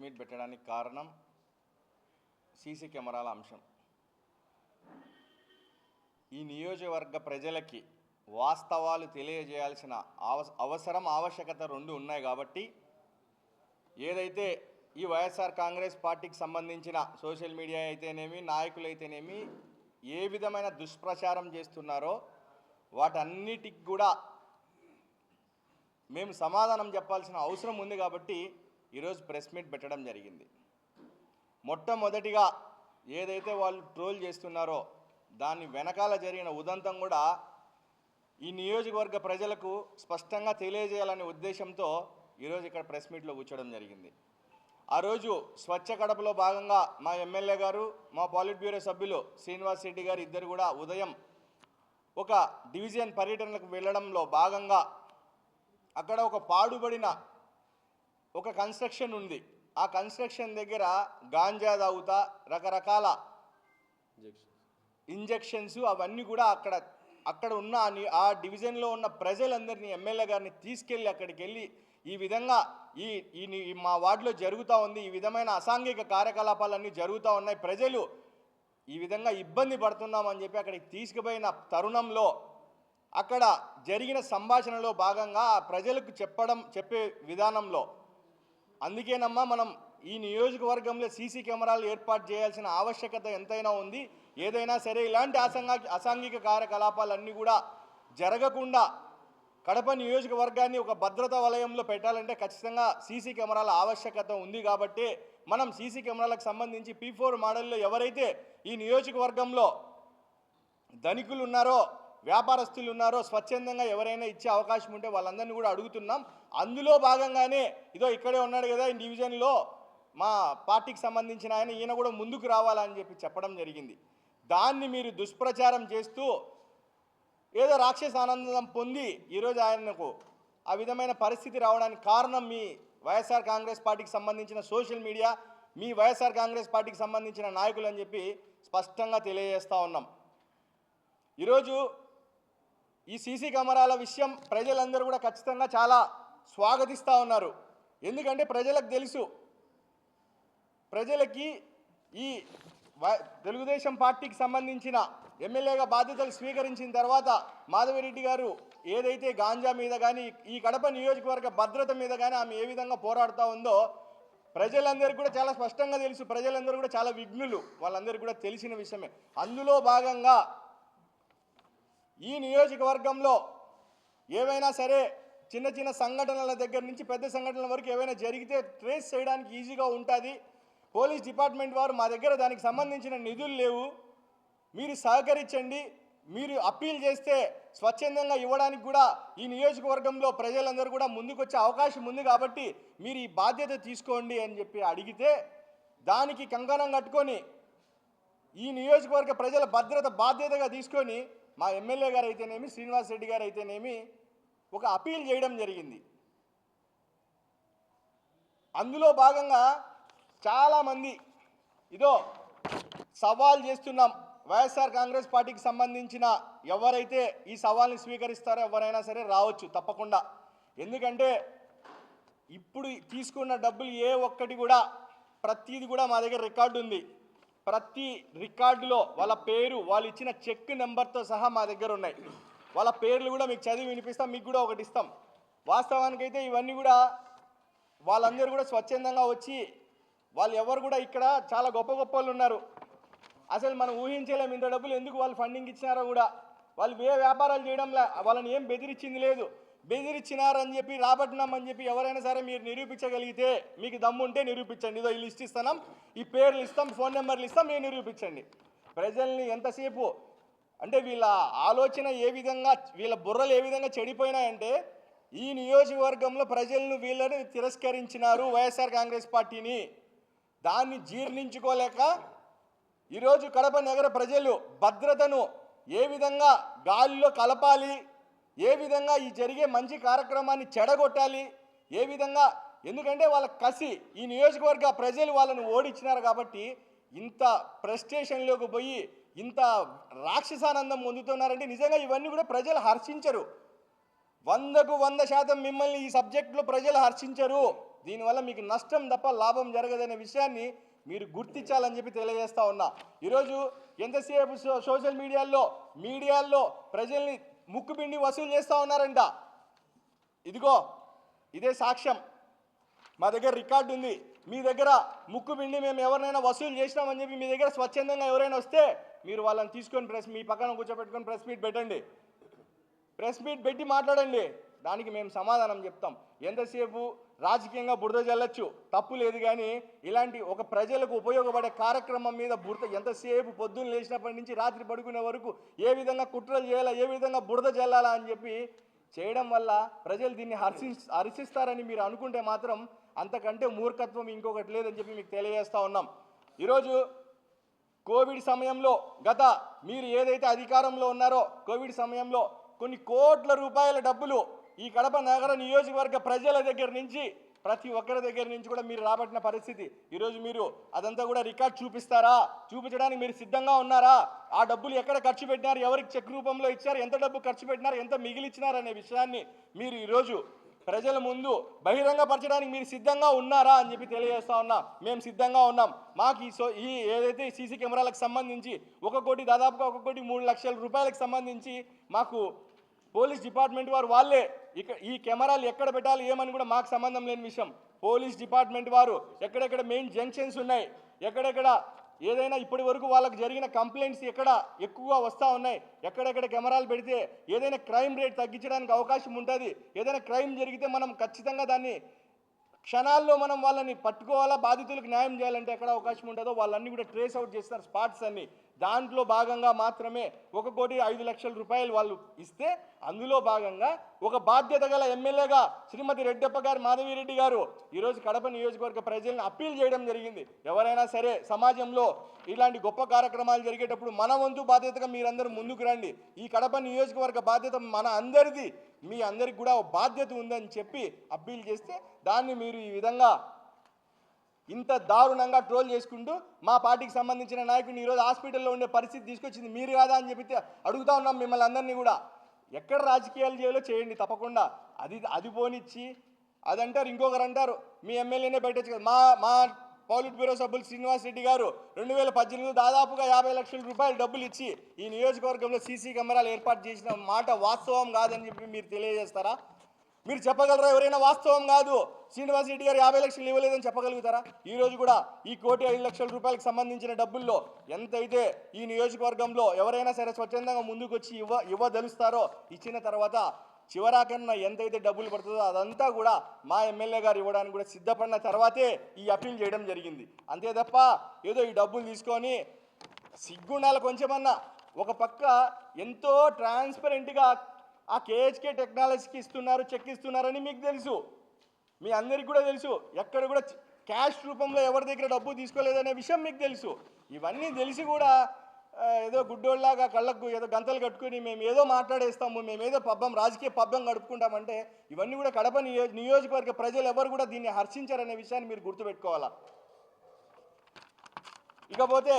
Meet పెట్టడానికి కారణం CC కెమెరాల అంశం. ఈ నియోజకవర్గ ప్రజలకి వాస్తవాలు తెలియజేయాల్సిన అవ అవసరం ఆవశ్యకత రెండు ఉన్నాయి కాబట్టి ఏదైతే ఈ వైఎస్ఆర్ కాంగ్రెస్ పార్టీకి సంబంధించిన సోషల్ మీడియా అయితేనేమి నాయకులైతేనేమి ఏ విధమైన దుష్ప్రచారం చేస్తున్నారో వాటన్నిటికి కూడా మేము సమాధానం చెప్పాల్సిన అవసరం ఉంది కాబట్టి ఈరోజు ప్రెస్ మీట్ పెట్టడం జరిగింది. మొట్టమొదటిగా ఏదైతే వాళ్ళు ట్రోల్ చేస్తున్నారో దాని వెనకాల జరిగిన ఉదంతం కూడా ఈ నియోజకవర్గ ప్రజలకు స్పష్టంగా తెలియజేయాలనే ఉద్దేశంతో ఈరోజు ఇక్కడ ప్రెస్ మీట్లో కూర్చోవడం జరిగింది. ఆ రోజు స్వచ్ఛ కడపలో భాగంగా మా ఎమ్మెల్యే గారు మా పాలిట్ బ్యూరో సభ్యులు శ్రీనివాస్ రెడ్డి గారు ఇద్దరు కూడా ఉదయం ఒక డివిజన్ పర్యటనకు వెళ్ళడంలో భాగంగా అక్కడ ఒక పాడుబడిన ఒక కన్స్ట్రక్షన్ ఉంది. ఆ కన్స్ట్రక్షన్ దగ్గర గాంజా తాగుతా రకరకాల ఇంజెక్షన్స్ అవన్నీ కూడా అక్కడ అక్కడ ఉన్న ఆ డివిజన్లో ఉన్న ప్రజలందరినీ ఎమ్మెల్యే గారిని తీసుకెళ్ళి అక్కడికి వెళ్ళి ఈ విధంగా ఈ ఈ ఈ మా వార్డులో జరుగుతూ ఉంది. ఈ విధమైన అసాంఘిక కార్యకలాపాలన్నీ జరుగుతూ ఉన్నాయి. ప్రజలు ఈ విధంగా ఇబ్బంది పడుతున్నామని చెప్పి అక్కడికి తీసుకుపోయిన తరుణంలో అక్కడ జరిగిన సంభాషణలో భాగంగా ఆ ప్రజలకు చెప్పడం చెప్పే విధానంలో అందుకేనమ్మా మనం ఈ నియోజకవర్గంలో సీసీ కెమెరాలు ఏర్పాటు చేయాల్సిన ఆవశ్యకత ఎంతైనా ఉంది. ఏదైనా సరే ఇలాంటి అసంగా అసాంఘిక కార్యకలాపాలన్నీ కూడా జరగకుండా కడప నియోజకవర్గాన్ని ఒక భద్రతా వలయంలో పెట్టాలంటే ఖచ్చితంగా సీసీ కెమెరాల ఆవశ్యకత ఉంది కాబట్టి మనం సీసీ కెమెరాలకు సంబంధించి పీ ఫోర్ మోడల్లో ఎవరైతే ఈ నియోజకవర్గంలో ధనికులు ఉన్నారో వ్యాపారస్తులు ఉన్నారో స్వచ్ఛందంగా ఎవరైనా ఇచ్చే అవకాశం ఉంటే వాళ్ళందరినీ కూడా అడుగుతున్నాం. అందులో భాగంగానే ఇదో ఇక్కడే ఉన్నాడు కదా ఈ డివిజన్లో మా పార్టీకి సంబంధించిన ఆయన ఈయన కూడా ముందుకు రావాలని చెప్పి చెప్పడం జరిగింది. దాన్ని మీరు దుష్ప్రచారం చేస్తూ ఏదో రాక్షస ఆనందం పొంది ఈరోజు ఆయనకు ఆ విధమైన పరిస్థితి రావడానికి కారణం మీ వైఎస్ఆర్ కాంగ్రెస్ పార్టీకి సంబంధించిన సోషల్ మీడియా మీ వైఎస్ఆర్ కాంగ్రెస్ పార్టీకి సంబంధించిన నాయకులు అని చెప్పి స్పష్టంగా తెలియజేస్తూ ఉన్నాం. ఈరోజు ఈ సీసీ కెమెరాల విషయం ప్రజలందరూ కూడా ఖచ్చితంగా చాలా స్వాగతిస్తూ ఉన్నారు. ఎందుకంటే ప్రజలకు తెలుసు. ప్రజలకి ఈ తెలుగుదేశం పార్టీకి సంబంధించిన ఎమ్మెల్యేగా బాధ్యతలు స్వీకరించిన తర్వాత మాధవిరెడ్డి గారు ఏదైతే గాంజా మీద కానీ ఈ కడప నియోజకవర్గ భద్రత మీద కానీ ఆమె ఏ విధంగా పోరాడుతూ ఉందో ప్రజలందరికీ కూడా చాలా స్పష్టంగా తెలుసు. ప్రజలందరూ కూడా చాలా విఘ్నులు. వాళ్ళందరికీ కూడా తెలిసిన విషయమే. అందులో భాగంగా ఈ నియోజకవర్గంలో ఏవైనా సరే చిన్న చిన్న సంఘటనల దగ్గర నుంచి పెద్ద సంఘటనల వరకు ఏవైనా జరిగితే ట్రేస్ చేయడానికి ఈజీగా ఉంటుంది. పోలీస్ డిపార్ట్మెంట్ వారు మా దగ్గర దానికి సంబంధించిన నిధులు లేవు. మీరు సహకరించండి. మీరు అప్పీల్ చేస్తే స్వచ్ఛందంగా ఇవ్వడానికి కూడా ఈ నియోజకవర్గంలో ప్రజలందరూ కూడా ముందుకొచ్చే అవకాశం ఉంది కాబట్టి మీరు ఈ బాధ్యత తీసుకోండి అని చెప్పి అడిగితే దానికి కంకణం కట్టుకొని ఈ నియోజకవర్గ ప్రజల భద్రత బాధ్యతగా తీసుకొని మా ఎమ్మెల్యే గారు అయితేనేమి శ్రీనివాస్ రెడ్డి గారు అయితేనేమి ఒక అపీల్ చేయడం జరిగింది. అందులో భాగంగా చాలామంది ఇదో సవాల్ చేస్తున్నాం. వైఎస్ఆర్ కాంగ్రెస్ పార్టీకి సంబంధించిన ఎవరైతే ఈ సవాల్ని స్వీకరిస్తారో ఎవరైనా సరే రావచ్చు తప్పకుండా. ఎందుకంటే ఇప్పుడు తీసుకున్న డబ్బులు ఏ ఒక్కటి కూడా ప్రతీది కూడా మా దగ్గర రికార్డు ఉంది ప్రతి రికార్డులో వాళ్ళ పేరు వాళ్ళు ఇచ్చిన చెక్ నెంబర్తో సహా మా దగ్గర ఉన్నాయి. వాళ్ళ పేర్లు కూడా మీకు చదివి వినిపిస్తాం మీకు కూడా ఒకటి ఇస్తాం. వాస్తవానికైతే ఇవన్నీ కూడా వాళ్ళందరూ కూడా స్వచ్ఛందంగా వచ్చి వాళ్ళు ఎవరు కూడా ఇక్కడ చాలా గొప్ప గొప్ప వాళ్ళు ఉన్నారు. అసలు మనం ఊహించలేము ఇంత డబ్బులు ఎందుకు వాళ్ళు ఫండింగ్ ఇచ్చినారో కూడా. వాళ్ళు ఏ వ్యాపారాలు చేయడంలా వాళ్ళని ఏం బెదిరించింది లేదు. బెదిరించినారని చెప్పి రాబట్టినామని చెప్పి ఎవరైనా సరే మీరు నిరూపించగలిగితే మీకు దమ్ముంటే నిరూపించండి. ఇదో ఈ లిస్ట్ ఇస్తున్నాం ఈ పేర్లు ఇస్తాం ఫోన్ నెంబర్లు ఇస్తాం మీరు నిరూపించండి. ప్రజల్ని ఎంతసేపు అంటే వీళ్ళ ఆలోచన ఏ విధంగా వీళ్ళ బుర్రలు ఏ విధంగా చెడిపోయినాయంటే ఈ నియోజకవర్గంలో ప్రజలను వీళ్ళని తిరస్కరించినారు వైఎస్ఆర్ కాంగ్రెస్ పార్టీని. దాన్ని జీర్ణించుకోలేక ఈరోజు కడప నగర ప్రజలు భద్రతను ఏ విధంగా గాలిలో కలపాలి ఏ విధంగా ఈ జరిగే మంచి కార్యక్రమాన్ని చెడగొట్టాలి? ఏ విధంగా? ఎందుకంటే వాళ్ళ కసి ఈ నియోజకవర్గ ప్రజలు వాళ్ళని ఓడించినారు కాబట్టి ఇంత ప్రెస్టేషన్లోకి పోయి ఇంత రాక్షసానందం పొందుతున్నారంటే నిజంగా ఇవన్నీ కూడా ప్రజలు హర్షించరు. వందకు వంద శాతం మిమ్మల్ని ఈ సబ్జెక్టులో ప్రజలు హర్షించరు. దీనివల్ల మీకు నష్టం తప్ప లాభం జరగదనే విషయాన్ని మీరు గుర్తించాలని చెప్పి తెలియజేస్తా ఉన్నా. ఈరోజు ఎంతసేపు సోషల్ మీడియాల్లో మీడియాల్లో ప్రజల్ని ముక్కు పిండి వసూలు చేస్తూ ఉన్నారంట. ఇదిగో ఇదే సాక్ష్యం. మా దగ్గర రికార్డు ఉంది. మీ దగ్గర ముక్కు పిండి మేము ఎవరినైనా వసూలు చేసినామని చెప్పి మీ దగ్గర స్వచ్ఛందంగా ఎవరైనా వస్తే మీరు వాళ్ళని తీసుకొని ప్రెస్ మీ పక్కన కూర్చోబెట్టుకొని ప్రెస్ మీట్ పెట్టండి. ప్రెస్ మీట్ పెట్టి మాట్లాడండి. దానికి మేము సమాధానం చెప్తాం. ఎంతసేపు రాజకీయంగా బురద జల్లచ్చు? తప్పు లేదు కానీ ఇలాంటి ఒక ప్రజలకు ఉపయోగపడే కార్యక్రమం మీద బురద ఎంతసేపు పొద్దున్న లేచినప్పటి నుంచి రాత్రి పడుకునే వరకు ఏ విధంగా కుట్రలు చేయాలా ఏ విధంగా బురద చల్లాలా అని చెప్పి చేయడం వల్ల ప్రజలు దీన్ని హర్షి హర్షిస్తారని మీరు అనుకుంటే మాత్రం అంతకంటే మూర్ఖత్వం ఇంకొకటి లేదని చెప్పి మీకు తెలియజేస్తా ఉన్నాం. ఈరోజు కోవిడ్ సమయంలో గత మీరు ఏదైతే అధికారంలో ఉన్నారో కోవిడ్ సమయంలో కొన్ని కోట్ల రూపాయల డబ్బులు ఈ కడప నగర నియోజకవర్గ ప్రజల దగ్గర నుంచి ప్రతి ఒక్కరి దగ్గర నుంచి కూడా మీరు రాబట్టిన పరిస్థితి. ఈరోజు మీరు అదంతా కూడా రికార్డ్ చూపిస్తారా? చూపించడానికి మీరు సిద్ధంగా ఉన్నారా? ఆ డబ్బులు ఎక్కడ ఖర్చు పెట్టినారు? ఎవరికి చెక్ రూపంలో ఇచ్చారు? ఎంత డబ్బు ఖర్చు పెట్టినారు? ఎంత మిగిలిచ్చినారు అనే విషయాన్ని మీరు ఈరోజు ప్రజల ముందు బహిరంగపరచడానికి మీరు సిద్ధంగా ఉన్నారా అని చెప్పి తెలియజేస్తా ఉన్నా. మేము సిద్ధంగా ఉన్నాం. మాకు ఈ సో ఈ ఏదైతే సీసీ కెమెరాలకు సంబంధించి ఒక కోటి దాదాపుగా ఒక కోటి మూడు లక్షల రూపాయలకు సంబంధించి మాకు పోలీస్ డిపార్ట్మెంట్ వారు వాళ్ళే. ఇక ఈ కెమెరాలు ఎక్కడ పెట్టాలి ఏమని కూడా మాకు సంబంధం లేని విషయం. పోలీస్ డిపార్ట్మెంట్ వారు ఎక్కడెక్కడ మెయిన్ జంక్షన్స్ ఉన్నాయి ఎక్కడెక్కడ ఏదైనా ఇప్పటి వరకు వాళ్ళకి జరిగిన కంప్లైంట్స్ ఎక్కడ ఎక్కువగా వస్తూ ఉన్నాయి ఎక్కడెక్కడ కెమెరాలు పెడితే ఏదైనా క్రైమ్ రేట్ తగ్గించడానికి అవకాశం ఉంటుంది ఏదైనా క్రైమ్ జరిగితే మనం ఖచ్చితంగా దాన్ని క్షణాల్లో మనం వాళ్ళని పట్టుకోవాలా బాధితులకు న్యాయం చేయాలంటే ఎక్కడ అవకాశం ఉంటుందో వాళ్ళన్నీ కూడా ట్రేస్ అవుట్ చేస్తారు స్పాట్స్ అన్ని. దాంట్లో భాగంగా మాత్రమే ఒక కోటి ఐదు లక్షల రూపాయలు వాళ్ళు ఇస్తే అందులో భాగంగా ఒక బాధ్యత గల ఎమ్మెల్యేగా శ్రీమతి రెడ్డప్ప గారు మాధవిరెడ్డి గారు ఈరోజు కడప నియోజకవర్గ ప్రజలను అప్పీల్ చేయడం జరిగింది. ఎవరైనా సరే సమాజంలో ఇలాంటి గొప్ప కార్యక్రమాలు జరిగేటప్పుడు మన వంతు బాధ్యతగా మీరందరూ ముందుకు రండి. ఈ కడప నియోజకవర్గ బాధ్యత మన అందరిది. మీ అందరికి కూడా ఒక బాధ్యత ఉందని చెప్పి అప్పీల్ చేస్తే దాన్ని మీరు ఈ విధంగా ఇంత దారుణంగా ట్రోల్ చేసుకుంటూ మా పార్టీకి సంబంధించిన నాయకుడిని ఈరోజు హాస్పిటల్లో ఉండే పరిస్థితి తీసుకొచ్చింది. మీరు కాదా అని చెప్పి అడుగుతా ఉన్నాం మిమ్మల్ని అందరినీ కూడా. ఎక్కడ రాజకీయాలు చేయాలో చేయండి తప్పకుండా. అది అది పోనిచ్చి అది అంటారు ఇంకొకరు అంటారు. మీ ఎమ్మెల్యేనే పెట్టచ్చు కదా. మా మా పౌలిట్ బ్యూరో సభ్యులు శ్రీనివాస్ రెడ్డి గారు రెండు వేల పద్దెనిమిదిలో దాదాపుగా యాభై లక్షల రూపాయలు డబ్బులు ఇచ్చి ఈ నియోజకవర్గంలో సీసీ కెమెరాలు ఏర్పాటు చేసిన మాట వాస్తవం కాదని చెప్పి మీరు తెలియజేస్తారా? మీరు చెప్పగలరా? ఎవరైనా వాస్తవం కాదు. శ్రీనివాస్ రెడ్డి గారు యాభై లక్షలు ఇవ్వలేదని చెప్పగలుగుతారా? ఈ రోజు కూడా ఈ కోటి ఐదు లక్షల రూపాయలకు సంబంధించిన డబ్బుల్లో ఎంతైతే ఈ నియోజకవర్గంలో ఎవరైనా సరే స్వచ్ఛందంగా ముందుకు వచ్చి ఇవ్వ ఇవ్వదలుస్తారో ఇచ్చిన తర్వాత చివరాకన్నా ఎంతైతే డబ్బులు పడుతుందో అదంతా కూడా మా ఎమ్మెల్యే గారు ఇవ్వడానికి కూడా సిద్ధపడిన తర్వాతే ఈ అప్పీల్ చేయడం జరిగింది. అంతే తప్ప ఏదో ఈ డబ్బులు తీసుకొని సిగ్గుండాల కొంచెమన్నా. ఒక పక్క ఎంతో ట్రాన్స్పరెంట్గా ఆ కేహెచ్కే టెక్నాలజీకి ఇస్తున్నారు చెక్ ఇస్తున్నారని మీకు తెలుసు. మీ అందరికి కూడా తెలుసు. ఎక్కడ కూడా క్యాష్ రూపంలో ఎవరి దగ్గర డబ్బు తీసుకోలేదనే విషయం మీకు తెలుసు. ఇవన్నీ తెలిసి కూడా ఏదో గుడ్డోళ్ళలాగా కళ్ళకు ఏదో గంతలు కట్టుకుని మేము ఏదో మాట్లాడేస్తాము మేము ఏదో పబ్బం రాజకీయ పబ్బం గడుపుకుంటామంటే ఇవన్నీ కూడా కడప నియో నియోజకవర్గ ప్రజలు ఎవరు కూడా దీన్ని హర్షించారనే విషయాన్ని మీరు గుర్తుపెట్టుకోవాలా. ఇకపోతే